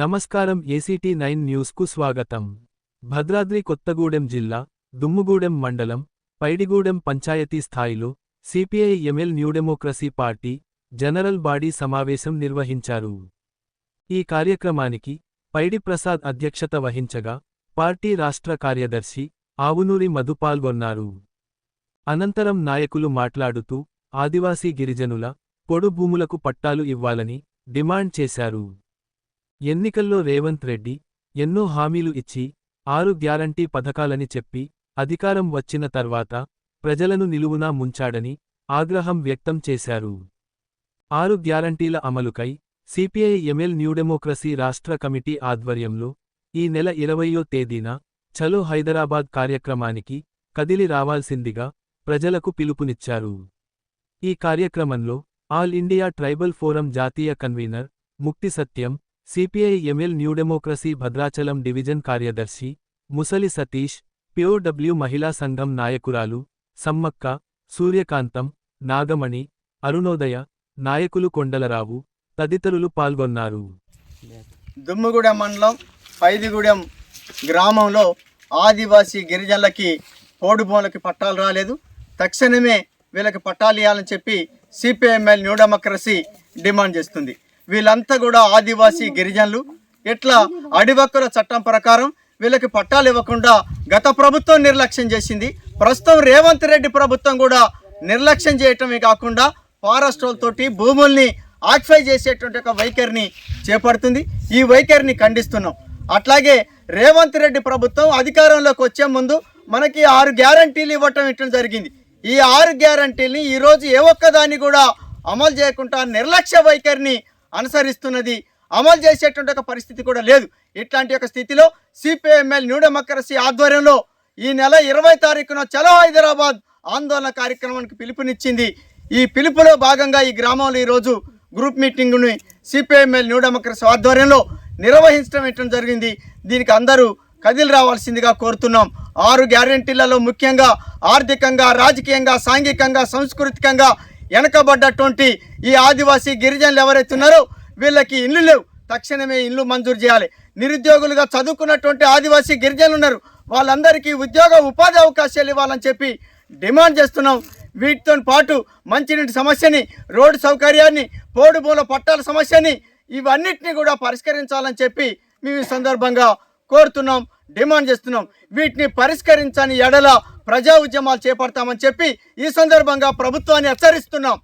నమస్కారం ACT nine న్యూస్కు స్వాగతం. భద్రాద్రి కొత్తగూడెం జిల్లా దుమ్ముగూడెం మండలం పైడిగూడెం పంచాయతీ స్థాయిలో CPI ML new democracy party general body సమావేశం నిర్వహించారు. ఈ కార్యక్రమానికి పైడి ప్రసాద్ అధ్యక్షత వహించగా పార్టీ రాష్ట్ర కార్యదర్శి ఆవునూరి మధు పాల్గొన్నారు. అనంతరం నాయకులు మాట్లాడుతూ ఆదివాసీ గిరిజనుల పొడు భూములకు పట్టాలు ఇవ్వాలని డిమాండ్ చేశారు. ఎన్నికల్లో రేవంత్ రెడ్డి ఎన్నో హామీలు ఇచ్చి ఆరు గ్యారంటీ పథకాలని చెప్పి అధికారం వచ్చిన తర్వాత ప్రజలను నిలువునా ముంచాడని ఆగ్రహం వ్యక్తం చేశారు. ఆరు గ్యారంటీల అమలుకై సిపిఐ ఎంఎల్ న్యూడెమోక్రసీ రాష్ట్ర కమిటీ ఆధ్వర్యంలో ఈ నెల ఇరవయో తేదీన చలో హైదరాబాద్ కార్యక్రమానికి కదిలి రావాల్సిందిగా ప్రజలకు పిలుపునిచ్చారు. ఈ కార్యక్రమంలో ఆల్ ఇండియా ట్రైబల్ ఫోరం జాతీయ convener Mukti Satyam CPI ML new democracy Bhadrachalam division కార్యదర్శి ముసలి సతీష్ పిఓడబ్ల్యూ మహిళా సంఘం నాయకురాలు సమ్మక్క సూర్యకాంతం నాగమణి అరుణోదయ నాయకులు కొండలరావు తదితరులు పాల్గొన్నారు. దుమ్ముగూడెం మండలం పైదిగూడెం గ్రామంలో ఆదివాసీ గిరిజనులకి పోడు పట్టాలు రాలేదు. తక్షణమే వీళ్ళకి పట్టాలు ఇవ్వాలని చెప్పి సిపిఎంఎల్ న్యూ డెమోక్రసీ డిమాండ్ చేస్తుంది. వీళ్ళంతా కూడా ఆదివాసీ గిరిజనులు. ఇట్లా అడివక్కుల చట్టం ప్రకారం వీళ్ళకి పట్టాలు ఇవ్వకుండా గత ప్రభుత్వం నిర్లక్ష్యం చేసింది. ప్రస్తుతం రేవంత్ రెడ్డి ప్రభుత్వం కూడా నిర్లక్ష్యం చేయటమే కాకుండా ఫారెస్ట్ తోటి భూముల్ని ఆక్యుపై చేసేటువంటి ఒక వైఖరిని చేపడుతుంది. ఈ వైఖరిని ఖండిస్తున్నాం. అట్లాగే రేవంత్ రెడ్డి ప్రభుత్వం అధికారంలోకి వచ్చే ముందు మనకి ఆరు గ్యారంటీలు ఇవ్వటం ఇట్టడం జరిగింది. ఈ ఆరు గ్యారంటీని ఈరోజు ఏ ఒక్కదాన్ని కూడా అమలు చేయకుండా నిర్లక్ష్య వైఖరిని అనుసరిస్తున్నది అమలు చేసేటువంటి ఒక పరిస్థితి కూడా లేదు. ఇట్లాంటి ఒక స్థితిలో సిపిఎంఎల్ న్యూ డెమోక్రసీ ఆధ్వర్యంలో ఈ నెల ఇరవై తారీఖున చలో హైదరాబాద్ ఆందోళన కార్యక్రమానికి పిలుపునిచ్చింది. ఈ పిలుపులో భాగంగా ఈ గ్రామంలో ఈరోజు గ్రూప్ మీటింగ్ని సిపిఎంఎల్ న్యూ డెమోక్రసీ ఆధ్వర్యంలో నిర్వహించడం జరిగింది. దీనికి అందరూ కదిలి రావాల్సిందిగా కోరుతున్నాం. ఆరు గ్యారెంటీలలో ముఖ్యంగా ఆర్థికంగా రాజకీయంగా సాంఘికంగా సాంస్కృతికంగా వెనకబడ్డటువంటి ఈ ఆదివాసీ గిరిజనులు ఎవరైతే ఉన్నారో వీళ్ళకి ఇల్లు లేవు. తక్షణమే ఇల్లు మంజూరు చేయాలి. నిరుద్యోగులుగా చదువుకున్నటువంటి ఆదివాసీ గిరిజనులు ఉన్నారు. వాళ్ళందరికీ ఉద్యోగ ఉపాధి అవకాశాలు ఇవ్వాలని చెప్పి డిమాండ్ చేస్తున్నాం. వీటితో పాటు మంచినీటి సమస్యని రోడ్డు సౌకర్యాన్ని పోడు పట్టాల సమస్యని ఇవన్నిటిని కూడా పరిష్కరించాలని చెప్పి మేము ఈ సందర్భంగా కోరుతున్నాం డిమాండ్ చేస్తున్నాం. వీటిని పరిష్కరించని ఎడల ప్రజా ఉద్యమాలు చేపడతామని చెప్పి ఈ సందర్భంగా ప్రభుత్వాన్ని హెచ్చరిస్తున్నాం.